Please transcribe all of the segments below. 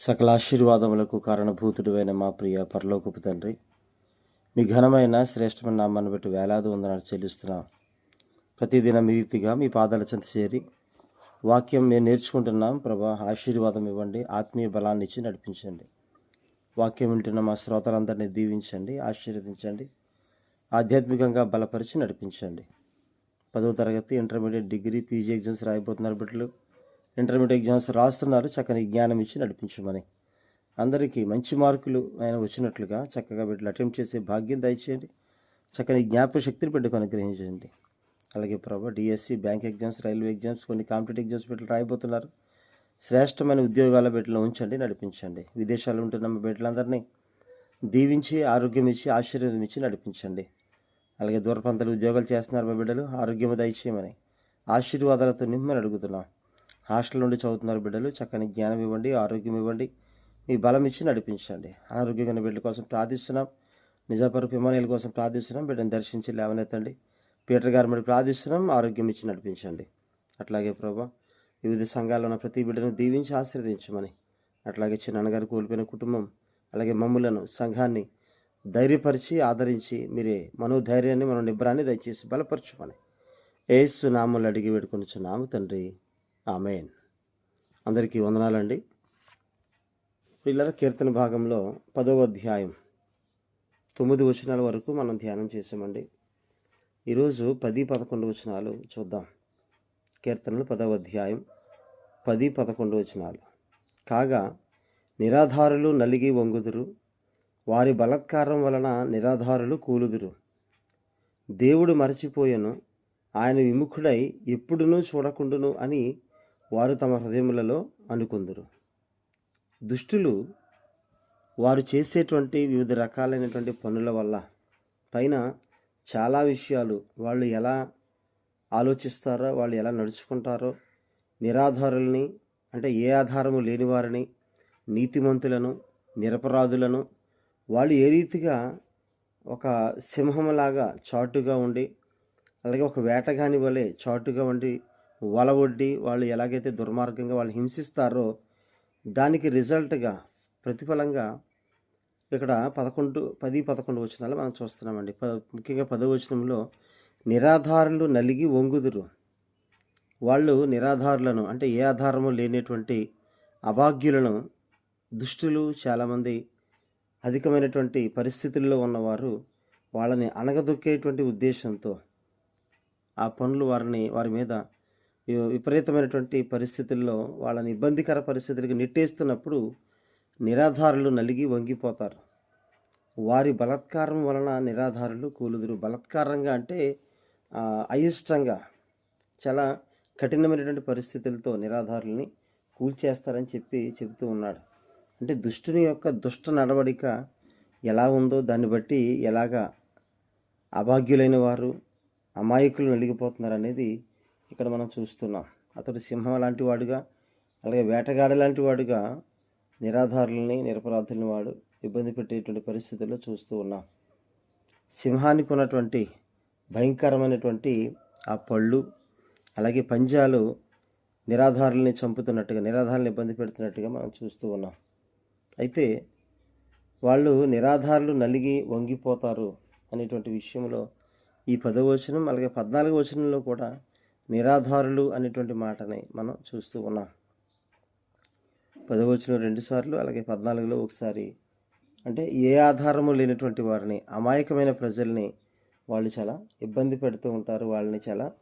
సకల ఆశీర్వాదములకు కారణభూతుడువైన మా ప్రియ పరలోకపు తండ్రి మీ ఘనమైన శ్రేష్టమైన నామాన్ని బట్టి వేలాది వందనాలు చెల్లిస్తున్నాం. ప్రతిదినం మీ రీతిగా మీ పాదాల చెంత చేరి వాక్యం మేము నేర్చుకుంటున్నాం. ప్రభా ఆశీర్వాదం ఇవ్వండి ఆత్మీయ బలాన్ని ఇచ్చి నడిపించండి. వాక్యం వింటున్న మా శ్రోతలందరినీ దీవించండి ఆశీర్వదించండి ఆధ్యాత్మికంగా బలపరిచి నడిపించండి. పదో తరగతి ఇంటర్మీడియట్ డిగ్రీ పీజీ ఎగ్జామ్స్ రాయిపోతున్నారు బిడ్డలు. ఇంటర్మీడియట్ ఎగ్జామ్స్ రాస్తున్నారు. చక్కని జ్ఞానం ఇచ్చి నడిపించమని. అందరికీ మంచి మార్కులు ఆయన వచ్చినట్లుగా చక్కగా వీటిని అటెంప్ట్ చేసే భాగ్యం దయచేయండి. చక్కని జ్ఞాపక శక్తిని బిడ్డకు అనుగ్రహించండి. అలాగే ప్రభా DSC bank exams railway exams కొన్ని కాంపిటేటివ్ ఎగ్జామ్స్ బిడ్డలు రాయిపోతున్నారు శ్రేష్టమైన ఉద్యోగాల బిడ్డలను ఉంచండి నడిపించండి. విదేశాల్లో ఉంటున్న బిడ్డలందరినీ దీవించి ఆరోగ్యం ఇచ్చి ఆశీర్వాదం ఇచ్చి నడిపించండి. అలాగే దూరప్రాంతాలు ఉద్యోగాలు చేస్తున్నారు మా బిడ్డలు ఆరోగ్యం దయచేయమని ఆశీర్వాదాలతో నిమ్మని అడుగుతున్నాం. హాస్టల్ నుండి చదువుతున్నారు బిడ్డలు. చక్కని జ్ఞానం ఇవ్వండి ఆరోగ్యం ఇవ్వండి. మీ బలం ఇచ్చి నడిపించండి. అనారోగ్యమైన బిడ్డల కోసం ప్రార్థిస్తున్నాం. నిజాపరుపు విమానాల కోసం ప్రార్థిస్తున్నాం. బిడ్డను దర్శించి లేవనెత్తండి. పీటర్ గారి మరి ప్రార్థిస్తున్నాం. ఆరోగ్యం ఇచ్చి నడిపించండి. అట్లాగే ప్రభా వివిధ సంఘాల్లో ఉన్న ప్రతి బిడ్డను దీవించి ఆశీర్వదించమని అట్లాగే చిన్నగారు కోల్పోయిన కుటుంబం అలాగే మమ్ములను సంఘాన్ని ధైర్యపరిచి ఆదరించి మీరే మనోధైర్యాన్ని మన నిబ్రాన్ని దయచేసి బలపరచుమని ఏసు నామలు అడిగి వేడుకొనిచున్నాము తండ్రి. ఆమెన్. అందరికీ వందనాలండి. పిల్లల కీర్తన భాగంలో పదవ అధ్యాయం తొమ్మిది వచనాల వరకు మనం ధ్యానం చేసామండి ఈరోజు పది పదకొండు వచనాలు చూద్దాం. కీర్తనలు పదవ అధ్యాయం పది పదకొండు వచనాలు. కాగా నిరాధారులు నలిగి వంగుదురు. వారి బలత్కారం వలన నిరాధారులు కూలుదురు. దేవుడు మరచిపోయెను. ఆయన విముఖుడై ఎప్పుడునూ చూడకుండును అని వారు తమ హృదయములలో అనుకుందరు. దుష్టులు వారు చేసేటువంటి వివిధ రకాలైనటువంటి పనుల వల్ల పైన చాలా విషయాలు వాళ్ళు ఎలా ఆలోచిస్తారో వాళ్ళు ఎలా నడుచుకుంటారో నిరాధారుల్ని అంటే ఏ ఆధారము లేని వారిని నీతిమంతులను నిరపరాధులను వాళ్ళు ఏ రీతిగా ఒక సింహంలాగా చాటుగా ఉండి అలాగే ఒక వేటగాని వలె చాటుగా ఉండి వల ఒడ్డి వాళ్ళు ఎలాగైతే దుర్మార్గంగా వాళ్ళు హింసిస్తారో దానికి రిజల్ట్గా ప్రతిఫలంగా ఇక్కడ పదకొండు పది పదకొండు వచనాలు మనం చూస్తున్నామండి. ప ముఖ్యంగా పదో వచనంలో నిరాధారులు నలిగి వంగుదురు. వాళ్ళు నిరాధారులను అంటే ఏ ఆధారము లేనటువంటి అభాగ్యులను దుష్టులు చాలామంది అధికమైనటువంటి పరిస్థితుల్లో ఉన్నవారు వాళ్ళని అణగదొక్కేటువంటి ఉద్దేశంతో ఆ పనులు వారిని వారి మీద విపరీతమైనటువంటి పరిస్థితుల్లో వాళ్ళని ఇబ్బందికర పరిస్థితులకు నెట్టేస్తున్నప్పుడు నిరాధారులు నలిగి వంగిపోతారు. వారి బలత్కారం వలన నిరాధారులు కూలుదురు. బలత్కారంగా అంటే అయిష్టంగా చాలా కఠినమైనటువంటి పరిస్థితులతో నిరాధారుల్ని కూల్చేస్తారని చెప్పి చెబుతూ ఉన్నాడు. అంటే దుష్టుని యొక్క దుష్ట నడవడిక ఎలా ఉందో దాన్ని బట్టి ఎలాగా అభాగ్యులైన వారు అమాయకులు నలిగిపోతున్నారు అనేది ఇక్కడ మనం చూస్తున్నాం. అతడు సింహం లాంటి వాడుగా అలాగే వేటగాడ లాంటి వాడుగా నిరాధారులని నిరపరాధులని వాడు ఇబ్బంది పెట్టేటువంటి పరిస్థితుల్లో చూస్తూ ఉన్నాం. సింహానికి ఉన్నటువంటి భయంకరమైనటువంటి ఆ పళ్ళు అలాగే పంజాలు నిరాధారుల్ని చంపుతున్నట్టుగా నిరాధారులను ఇబ్బంది పెడుతున్నట్టుగా మనం చూస్తూ ఉన్నాం. అయితే వాళ్ళు నిరాధారులు నలిగి వంగిపోతారు అనేటువంటి విషయంలో ఈ పదవచనం అలాగే పద్నాలుగు వచనంలో కూడా నిరాధారులు అనేటువంటి మాటని మనం చూస్తూ ఉన్నాం. పదవ రెండుసార్లు రెండు సార్లు అలాగే పద్నాలుగులో ఒకసారి. అంటే ఏ ఆధారము లేనటువంటి వారిని అమాయకమైన ప్రజల్ని వాళ్ళు చాలా ఇబ్బంది పెడుతూ ఉంటారు. వాళ్ళని చాలా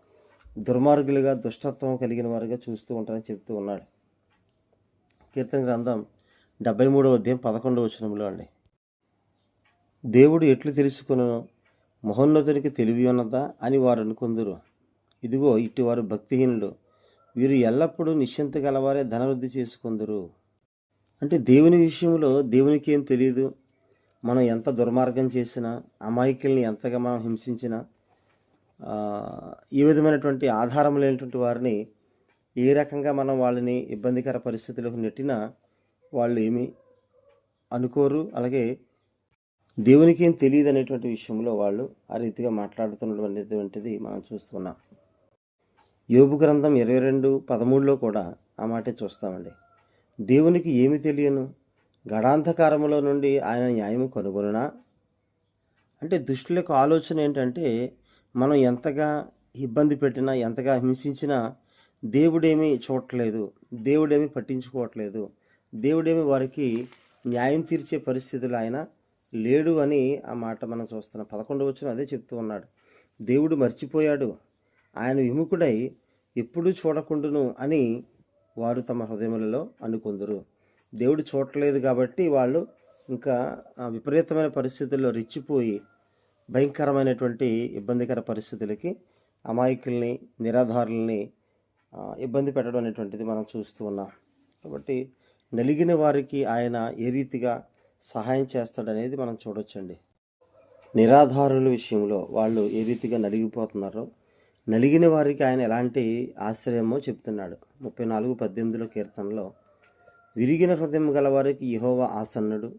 దుర్మార్గులుగా దుష్టత్వం కలిగిన వారుగా చూస్తూ ఉంటారని చెప్తూ ఉన్నాడు. కీర్తన గ్రంథం డెబ్బై మూడవ అధ్యాయం పదకొండవ వచనంలో అండి. దేవుడు ఎట్లు తెలుసుకును? మహోన్నతునికి తెలివి ఉన్నదా? అని వారు అనుకుందరు. ఇదిగో ఇటువారు భక్తిహీనుడు వీరు ఎల్లప్పుడూ నిశ్చింత గలవారే ధనవృద్ధి చేసుకుందరు. అంటే దేవుని విషయంలో దేవునికి ఏం తెలియదు మనం ఎంత దుర్మార్గం చేసినా అమాయకుల్ని ఎంతగా మనం హింసించినా ఈ విధమైనటువంటి ఆధారం లేనటువంటి వారిని ఏ రకంగా మనం వాళ్ళని ఇబ్బందికర పరిస్థితులకు నెట్టినా వాళ్ళు ఏమి అనుకోరు. అలాగే దేవునికి ఏం తెలియదు అనేటువంటి విషయంలో వాళ్ళు ఆ రీతిగా మాట్లాడుతున్నటువంటిది మనం చూస్తున్నాం. యోబు గ్రంథం ఇరవై రెండు పదమూడులో కూడా ఆ మాటే చూస్తామండి. దేవునికి ఏమి తెలియను? గడాంధకారములో నుండి ఆయన న్యాయము కనుగొనునా? అంటే దుష్టుల యొక్క ఆలోచన ఏంటంటే మనం ఎంతగా ఇబ్బంది పెట్టినా ఎంతగా హింసించినా దేవుడేమీ చూడట్లేదు దేవుడేమీ పట్టించుకోవట్లేదు దేవుడేమి వారికి న్యాయం తీర్చే పరిస్థితులు ఆయన లేడు అని ఆ మాట మనం చూస్తున్నాం. పదకొండు వచ్చిన అదే చెప్తూ ఉన్నాడు. దేవుడు మర్చిపోయాడు ఆయన విముఖుడై ఎప్పుడూ చూడకుండును అని వారు తమ హృదయములలో అనుకుందరు. దేవుడు చూడలేదు కాబట్టి వాళ్ళు ఇంకా విపరీతమైన పరిస్థితుల్లో రెచ్చిపోయి భయంకరమైనటువంటి ఇబ్బందికర పరిస్థితులకి అమాయకుల్ని నిరాధారుల్ని ఇబ్బంది పెట్టడం అనేటువంటిది మనం చూస్తూ ఉన్నాం. కాబట్టి నలిగిన వారికి ఆయన ఏ రీతిగా సహాయం చేస్తాడనేది మనం చూడొచ్చండి. నిరాధారుల విషయంలో వాళ్ళు ఏ రీతిగా నలిగిపోతున్నారో నలిగిన వారికి ఆయన ఎలాంటి ఆశ్రయమో చెప్తున్నాడు. ముప్పై నాలుగు పద్దెనిమిదిలో కీర్తనలో విరిగిన హృదయం గల వారికి యహోవ ఆసన్నుడు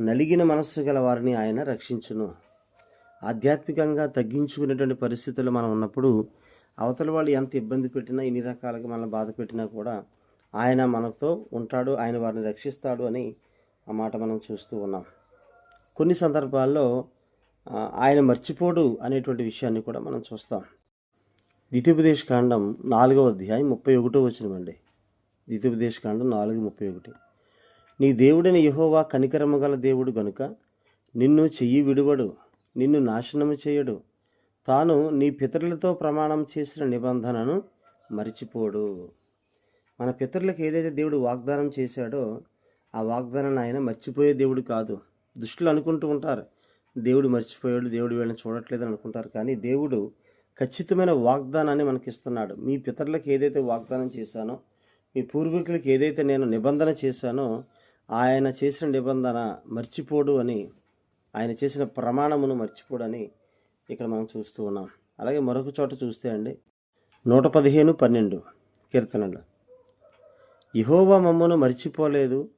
నలిగిన మనస్సు గల వారిని ఆయన రక్షించును. ఆధ్యాత్మికంగా తగ్గించుకునేటువంటి పరిస్థితులు మనం ఉన్నప్పుడు అవతల వాళ్ళు ఎంత ఇబ్బంది పెట్టినా ఇన్ని రకాలుగా మనల్ని బాధ పెట్టినా కూడా ఆయన మనతో ఉంటాడు ఆయన వారిని రక్షిస్తాడు అని ఆ మాట మనం చూస్తూ ఉన్నాం. కొన్ని సందర్భాల్లో ఆయన మర్చిపోడు అనేటువంటి విషయాన్ని కూడా మనం చూస్తాం. ద్వితీయోపదేశ కాండం నాలుగవ అధ్యాయం ముప్పై ఒకటో వచ్చినమండి ద్వితీయోపదేశ కాండం నాలుగు ముప్పై ఒకటి. నీ దేవుడైన యహోవా కనికరమగల దేవుడు గనుక నిన్ను చెయ్యి విడువడు నిన్ను నాశనము చేయడు. తాను నీ పితరులతో ప్రమాణం చేసిన నిబంధనను మరిచిపోడు. మన పితరులకు ఏదైతే దేవుడు వాగ్దానం చేశాడో ఆ వాగ్దానాన్ని ఆయన మర్చిపోయే దేవుడు కాదు. దుష్టులు అనుకుంటూ ఉంటారు దేవుడు మర్చిపోయాడు దేవుడు వీళ్ళని చూడట్లేదని అనుకుంటారు. కానీ దేవుడు ఖచ్చితమైన వాగ్దానాన్ని మనకి ఇస్తున్నాడు మీ పితరులకు ఏదైతే వాగ్దానం చేశానో మీ పూర్వీకులకు ఏదైతే నేను నిబంధన చేశానో ఆయన చేసిన నిబంధన మర్చిపోడు అని ఆయన చేసిన ప్రమాణమును మర్చిపోడని ఇక్కడ మనం చూస్తూ ఉన్నాం. అలాగే మరొక చోట చూస్తే అండి నూట పదిహేను పన్నెండు కీర్తనలు. యహోవా మమ్మను మర్చిపోలేదు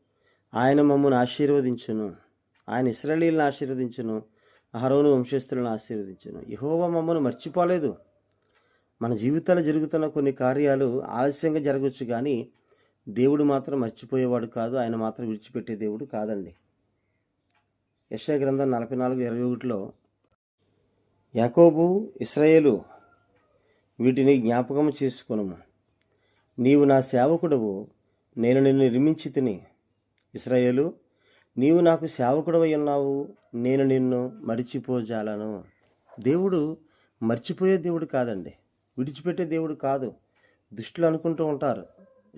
ఆయన మమ్మను ఆశీర్వదించును ఆయన ఇస్రాయలీలను ఆశీర్వదించును అహరోను వంశస్థులను ఆశీర్వదించను. యహోవా మమ్మను మర్చిపోలేదు. మన జీవితాలు జరుగుతున్న కొన్ని కార్యాలు ఆలస్యంగా జరగవచ్చు కానీ దేవుడు మాత్రం మర్చిపోయేవాడు కాదు. ఆయన మాత్రం విడిచిపెట్టే దేవుడు కాదండి. యశా గ్రంథం నలభై నాలుగు ఇరవై ఒకటిలో యాకోబు ఇస్రాయేలు వీటిని జ్ఞాపకం చేసుకునము. నీవు నా సేవకుడవు. నేను నిన్ను నిర్మించి తిని. ఇస్రాయేలు నీవు నాకు సేవకుడవై ఉన్నావు నేను నిన్ను మరిచిపోజాలను. దేవుడు మర్చిపోయే దేవుడు కాదండి. విడిచిపెట్టే దేవుడు కాదు. దుష్టులు అనుకుంటూ ఉంటారు.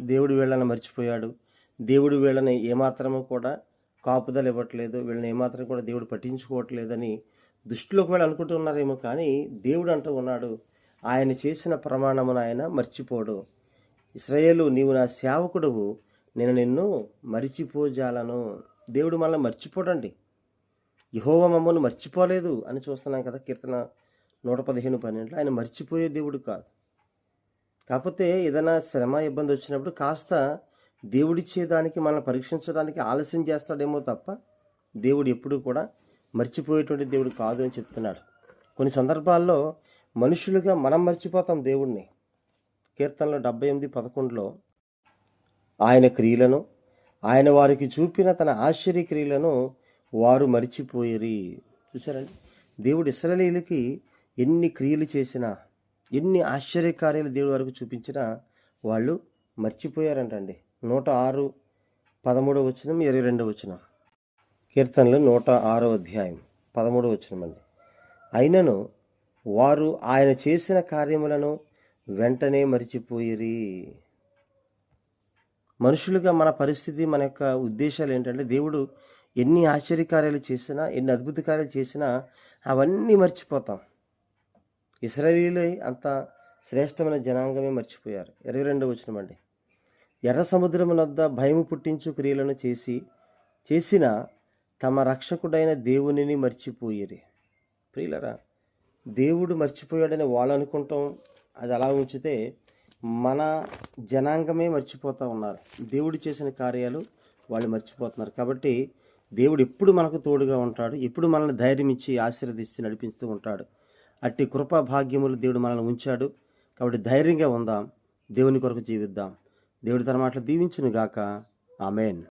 దేవుడు వీళ్ళని మర్చిపోయాడు. దేవుడు వీళ్ళని ఏమాత్రము కూడా కాపుదలు ఇవ్వట్లేదు. వీళ్ళని ఏమాత్రం కూడా దేవుడు పట్టించుకోవట్లేదని దుష్టులు ఒకవేళ అనుకుంటూ ఉన్నారేమో కానీ దేవుడు అంటూ ఉన్నాడు ఆయన చేసిన ప్రమాణమును ఆయన మర్చిపోడు. ఇస్రాయేలు నీవు నా సేవకుడువు నేను నిన్ను మరిచిపోజాలను. దేవుడు మనల్ని మర్చిపోడండి. యహోవ మమ్మల్ని మర్చిపోలేదు అని చూస్తున్నాం కదా కీర్తన నూట పదిహేను పన్నెండులో. ఆయన మర్చిపోయే దేవుడు కాదు. కాకపోతే ఏదైనా శ్రమ ఇబ్బంది వచ్చినప్పుడు కాస్త దేవుడిచ్చే దానికి మనల్ని పరీక్షించడానికి ఆలస్యం చేస్తాడేమో తప్ప దేవుడు ఎప్పుడూ కూడా మర్చిపోయేటువంటి దేవుడు కాదు అని చెప్తున్నాడు. కొన్ని సందర్భాల్లో మనుషులుగా మనం మర్చిపోతాం దేవుణ్ణి. కీర్తనలో డెబ్బై ఎనిమిది పదకొండులో ఆయన క్రియలను ఆయన వారికి చూపిన తన ఆశ్చర్య క్రియలను వారు మరిచిపోయిరి. చూసారండి దేవుడు ఇస్రాయేలీలకి ఎన్ని క్రియలు చేసినా ఎన్ని ఆశ్చర్యకార్యాలు దేవుడి వరకు చూపించినా వాళ్ళు మర్చిపోయారంటండి. నూట ఆరు పదమూడవ వచనం ఇరవై రెండవ వచనం. కీర్తనలు నూట ఆరో అధ్యాయం పదమూడవ వచనం అండి. అయినను వారు ఆయన చేసిన కార్యములను వెంటనే మరిచిపోయిరి. మనుషులుగా మన పరిస్థితి మన యొక్క ఉద్దేశాలు ఏంటంటే దేవుడు ఎన్ని ఆశ్చర్యకార్యాలు చేసినా ఎన్ని అద్భుత కార్యాలు చేసినా అవన్నీ మర్చిపోతాం. ఇస్రాయేలీ అంత శ్రేష్టమైన జనాంగమే మర్చిపోయారు. ఇరవై రెండవ వచ్చిన అండి. ఎర్ర సముద్రం వద్ద భయము పుట్టించు క్రియలను చేసి చేసిన తమ రక్షకుడైన దేవునిని మర్చిపోయేరి. ప్రియులరా దేవుడు మర్చిపోయాడని వాళ్ళు అనుకుంటాం. అది అలా ఉంచితే మన జనాంగమే మర్చిపోతూ ఉన్నారు. దేవుడు చేసిన కార్యాలు వాళ్ళు మర్చిపోతున్నారు. కాబట్టి దేవుడు ఎప్పుడు మనకు తోడుగా ఉంటాడు ఎప్పుడు మనల్ని ధైర్యం ఇచ్చి ఆశీర్వదిస్తూ నడిపిస్తూ ఉంటాడు. అట్టి కృపా భాగ్యములు దేవుడు మనల్ని ఉంచాడు. కాబట్టి ధైర్యంగా ఉందాం దేవుని కొరకు జీవిద్దాం. దేవుడి తన మాటలు దీవించును గాక ఆమెన్.